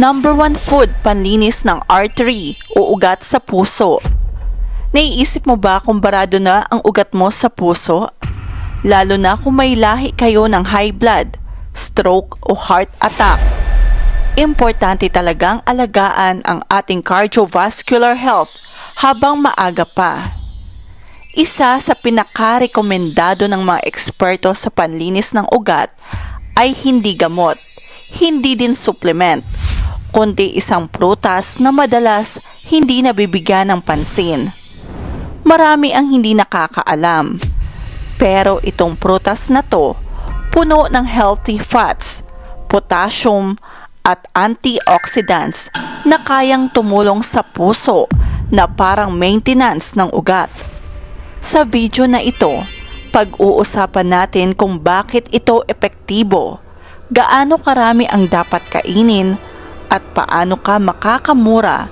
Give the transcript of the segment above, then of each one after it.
Number one food panlinis ng artery o ugat sa puso. Naiisip mo ba kung barado na ang ugat mo sa puso? Lalo na kung may lahi kayo ng high blood, stroke o heart attack. Importante talagang alagaan ang ating cardiovascular health habang maaga pa. Isa sa pinakarekomendado ng mga eksperto sa panlinis ng ugat ay hindi gamot, hindi din supplement, kundi isang prutas na madalas hindi nabibigyan ng pansin. Marami ang hindi nakakaalam. Pero itong prutas na to, puno ng healthy fats, potassium, at antioxidants na kayang tumulong sa puso na parang maintenance ng ugat. Sa video na ito, pag-uusapan natin kung bakit ito epektibo, gaano karami ang dapat kainin, at paano ka makakamura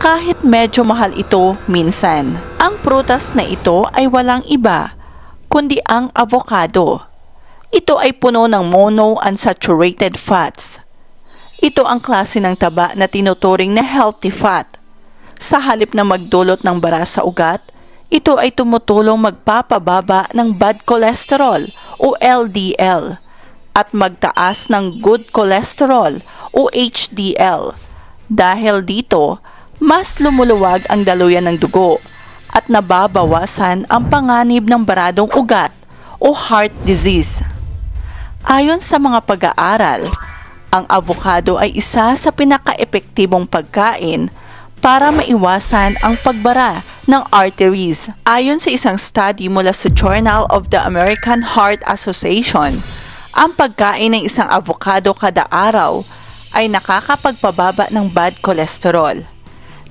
kahit medyo mahal ito minsan. Ang prutas na ito ay walang iba, kundi ang avocado. Ito ay puno ng monounsaturated fats. Ito ang klase ng taba na tinuturing na healthy fat. Sa halip na magdulot ng bara sa ugat, ito ay tumutulong magpapababa ng bad cholesterol o LDL at magtaas ng good cholesterol o HDL. Dahil dito, mas lumuluwag ang daluyan ng dugo at nababawasan ang panganib ng baradong ugat o heart disease. Ayon sa mga pag-aaral, ang avocado ay isa sa pinaka-epektibong pagkain para maiwasan ang pagbara ng arteries. Ayon sa isang study mula sa Journal of the American Heart Association, ang pagkain ng isang avocado kada araw ay nakakapagpababa ng bad cholesterol,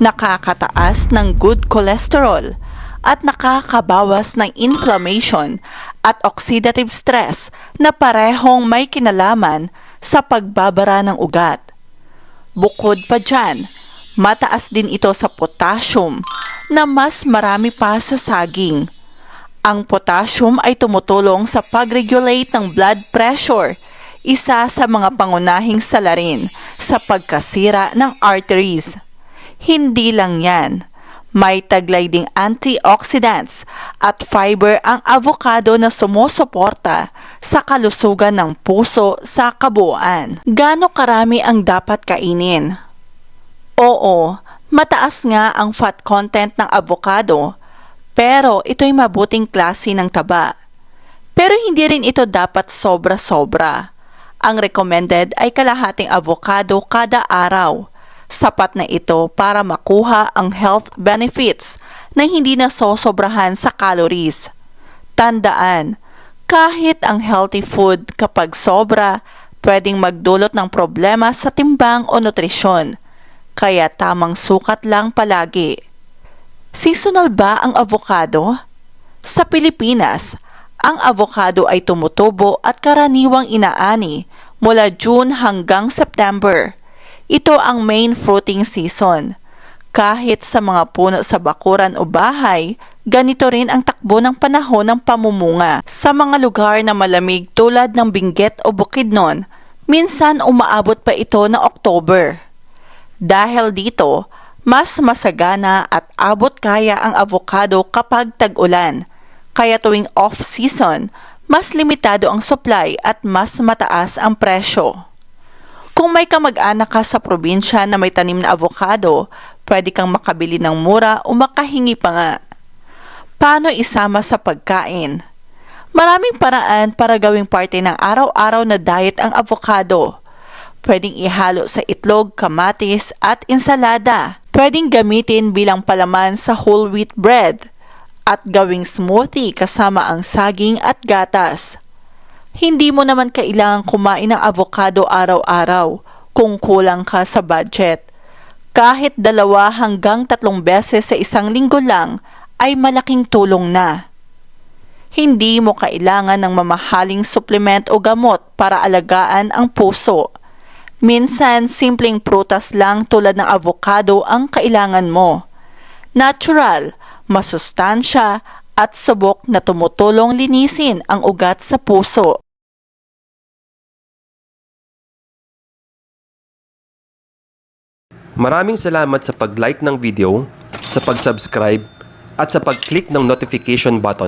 nakakataas ng good cholesterol, at nakakabawas ng inflammation at oxidative stress na parehong may kinalaman sa pagbabara ng ugat. Bukod pa dyan, mataas din ito sa potassium na mas marami pa sa saging. Ang potassium ay tumutulong sa pag-regulate ng blood pressure, isa sa mga pangunahing salarin sa pagkasira ng arteries. Hindi lang yan, may taglay ding antioxidants at fiber ang avocado na sumusuporta sa kalusugan ng puso sa kabuuan. Gano karami ang dapat kainin? Oo, mataas nga ang fat content ng avocado, pero ito'y mabuting klase ng taba. Pero hindi rin ito dapat sobra-sobra. Ang recommended ay kalahating avocado kada araw Sapat na ito para makuha ang health benefits na hindi nasosobrahan sa calories. Tandaan, kahit ang healthy food kapag sobra, pwedeng magdulot ng problema sa timbang o nutrisyon. Kaya tamang sukat lang palagi. Seasonal ba ang avocado? Sa Pilipinas, ang avocado ay tumutubo at karaniwang inaani mula June hanggang September. Ito ang main fruiting season. Kahit sa mga puno sa bakuran o bahay, ganito rin ang takbo ng panahon ng pamumunga. Sa mga lugar na malamig tulad ng Benguet o Bukidnon, minsan umaabot pa ito na October. Dahil dito, mas masagana at abot kaya ang avocado kapag tag-ulan. Kaya tuwing off-season, mas limitado ang supply at mas mataas ang presyo. Kung may kamag-anak ka sa probinsya na may tanim na avocado, pwede kang makabili ng mura o makahingi pa nga. Paano isama sa pagkain? Maraming paraan para gawing parte ng araw-araw na diet ang avocado. Pwedeng ihalo sa itlog, kamatis at ensalada. Pwedeng gamitin bilang palaman sa whole wheat bread at gawing smoothie kasama ang saging at gatas. Hindi mo naman kailangang kumain ng avocado araw-araw kung kulang ka sa budget. Kahit dalawa hanggang tatlong beses sa isang linggo lang ay malaking tulong na. Hindi mo kailangan ng mamahaling supplement o gamot para alagaan ang puso. Minsan, simpleng prutas lang tulad ng avocado ang kailangan mo. Natural, masustansya at subok na tumutulong linisin ang ugat sa puso. Maraming salamat sa pag-like ng video, sa pag-subscribe, at sa pag-click ng notification button.